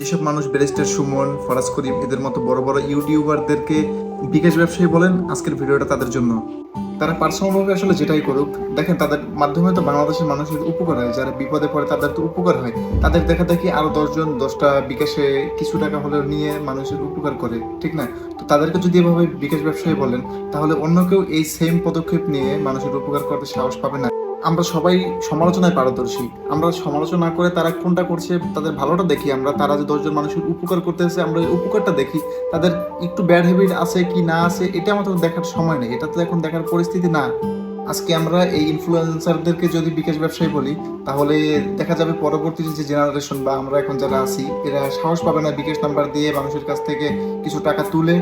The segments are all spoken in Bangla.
যেসব মানুষ ব্যারিস্টার সুমন, ফরাজ করিম এদের মতো বড় বড় ইউটিউবারদেরকে বিকাশ ব্যবসায়ী বলেন, আজকের ভিডিওটা তাদের জন্য। তারা পার্সোনালভাবে আসলে যেটাই করুক, দেখেন তাদের মাধ্যমে তো বাংলাদেশের মানুষের উপকার হয়, যারা বিপদে পড়ে তাদের তো উপকার হয়। তাদের দেখা দেখি আরও দশজন, দশটা বিকাশে কিছু টাকা হলেও নিয়ে মানুষের উপকার করে, ঠিক না? তো তাদেরকে যদি এভাবে বিকাশ ব্যবসায়ী বলেন, তাহলে অন্য কেউ এই সেম পদক্ষেপ নিয়ে মানুষের উপকার করতে সাহস পাবে না। আমরা সবাই সমালোচনায় পারদর্শী। আমরা সমালোচনা করে তারা কোনটা করছে, তাদের ভালোটা দেখি আমরা। তারা যে দশজন মানুষের উপকার করতেছে, আমরা এই উপকারটা দেখি, তাদের একটু ব্যাড হ্যাবিট আছে কি না আছে, এটা আমাদের দেখার সময় নেই। এটা তো এখন দেখার পরিস্থিতি না। আজকে আমরা এই ইনফ্লুয়েন্সারদেরকে যদি বিকাশ ব্যবসায়ী বলি, তাহলে দেখা যাবে পরবর্তী যে জেনারেশন বা আমরা এখন যারা আছি, এরা সাহস পাবে না বিকাশ নাম্বার দিয়ে মানুষের কাছ থেকে কিছু টাকা তুলে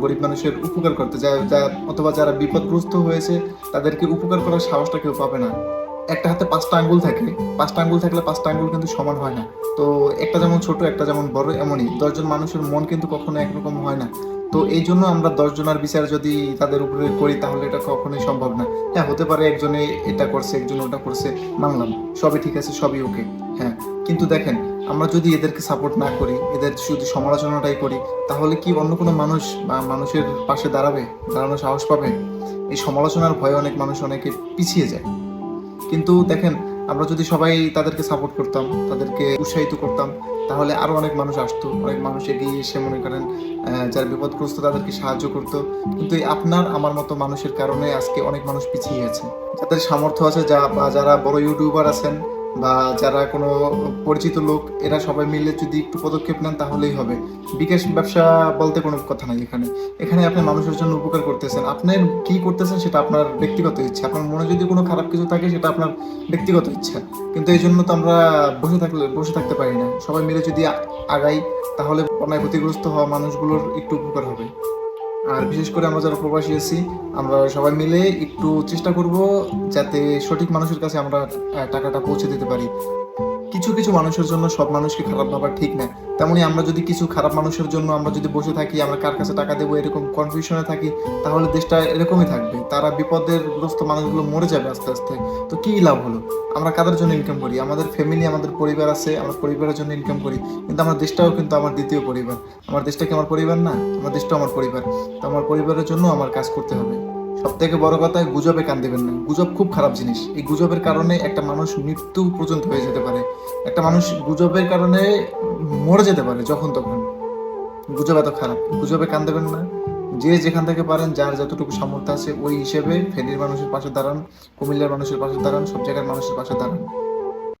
গরিব মানুষের উপকার করতে। যা, যা- অথবা যারা বিপদগ্রস্ত হয়েছে, তাদেরকে উপকার করার সাহসটা কেউ পাবে না। একটা হাতে পাঁচটা আঙ্গুল থাকে, পাঁচটা আঙ্গুল থাকলে পাঁচটা আঙ্গুল কিন্তু সমান হয় না। তো একটা যেমন ছোট, একটা যেমন বড়, এমনই দশজন মানুষের মন কিন্তু কখনো একরকম হয় না। তো এই জন্য আমরা দশজনের বিচার যদি তাদের উপরে করি, তাহলে এটা কখনোই সম্ভব না। হ্যাঁ হতে পারে একজনে এটা করছে, একজন ওটা করছে, মানলাম। সবই ঠিক আছে, সবই ওকে হ্যাঁ। কিন্তু দেখেন, আমরা যদি এদেরকে সাপোর্ট না করি, এদের শুধু সমালোচনাটাই করি, তাহলে কি অন্য কোনো মানুষ বা মানুষের পাশে দাঁড়াবে, দাঁড়ানোর সাহস পাবে? এই সমালোচনার ভয়ে অনেক মানুষ অনেকে পিছিয়ে যায়। কিন্তু দেখেন, আমরা যদি সবাই তাদেরকে সাপোর্ট করতাম, তাদেরকে উৎসাহিত করতাম তাহলে আরও অনেক মানুষ আসতো, অনেক মানুষ এগিয়ে এসে মনে করেন যারা বিপদগ্রস্ত তাদেরকে সাহায্য করতো। কিন্তু এই আপনার, আমার মতো মানুষের কারণে আজকে অনেক মানুষ পিছিয়ে আছে। যাদের সামর্থ্য আছে, যা বা যারা বড় ইউটিউবার আছেন বা যারা কোনো পরিচিত লোক, এরা সবাই মিলে যদি একটু পদক্ষেপ নেন তাহলেই হবে। বিকাশ ব্যবসা বলতে কোনো কথা নাই এখানে। এখানে আপনি মানুষের জন্য উপকার করতেছেন। আপনি কি করতেছেন সেটা আপনার ব্যক্তিগত ইচ্ছা। আপনার মনে যদি কোনো খারাপ কিছু থাকে সেটা আপনার ব্যক্তিগত ইচ্ছা। কিন্তু এই জন্য তো আমরা বসে থাকলে, বসে থাকতে পারি না। সবাই মিলে যদি আগাই, তাহলে অন্যায় ক্ষতিগ্রস্ত হওয়া মানুষগুলোর একটু উপকার হবে। আর বিশেষ করে আমরা যারা প্রবাসী আছি, আমরা সবাই মিলে একটু চেষ্টা করব যাতে সঠিক মানুষের কাছে আমরা টাকাটা পৌঁছে দিতে পারি। কিছু কিছু মানুষের জন্য সব মানুষকে খারাপ ভাবা ঠিক না তেমনি আমরা যদি কিছু খারাপ মানুষের জন্য আমরা যদি বসে থাকি, আমরা কার কাছে টাকা দেবো এরকম কনফিউশনে থাকি, তাহলে দেশটা এরকমই থাকবে। তারা বিপদের গ্রস্ত মানুষগুলো মরে যাবে আস্তে আস্তে। তো কি লাভ হলো? আমরা কাদের জন্য ইনকাম করি? আমাদের ফ্যামিলি আমাদের পরিবার আছে, আমরা পরিবারের জন্য ইনকাম করি। কিন্তু আমার দেশটাও কিন্তু আমার দ্বিতীয় পরিবার। আমার দেশটা কি আমার পরিবার না? আমার দেশটাও আমার পরিবার। তো আমার পরিবারের জন্য আমার কাজ করতে হবে। থেকে বড় কথা, গুজবে কান দেবেন না। গুজব খুব খারাপ জিনিস। এই গুজবের কারণে একটা মানুষ মৃত্যু পর্যন্ত হয়ে যেতে পারে। একটা মানুষ গুজবের কারণে মরে যেতে পারে যখন তখন। গুজব এত খারাপ। গুজবে কান দেবেন না। যে যেখান থেকে পারেন, যার যতটুকু সামর্থ্য আছে, ওই হিসেবে ফেনীর মানুষের পাশে দাঁড়ান, কুমিল্লার মানুষের পাশে দাঁড়ান, সব জায়গার মানুষের পাশে দাঁড়ান।